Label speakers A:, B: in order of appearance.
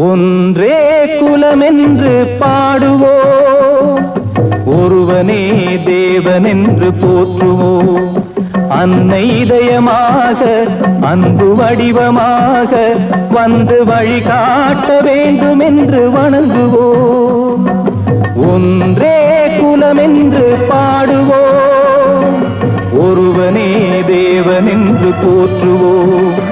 A: ஒன்றே குலமென்று பாடுவோம் ஒருவனே தேவனென்று போற்றுவோம் அன்னை இதயமாக அன்பு வடிவமாக வந்து வழிகாட்ட வேண்டும் என்று வணங்குவோம் ஒன்றே குலமென்று பாடுவோம் ஒருவனே தேவனென்று போற்றுவோம்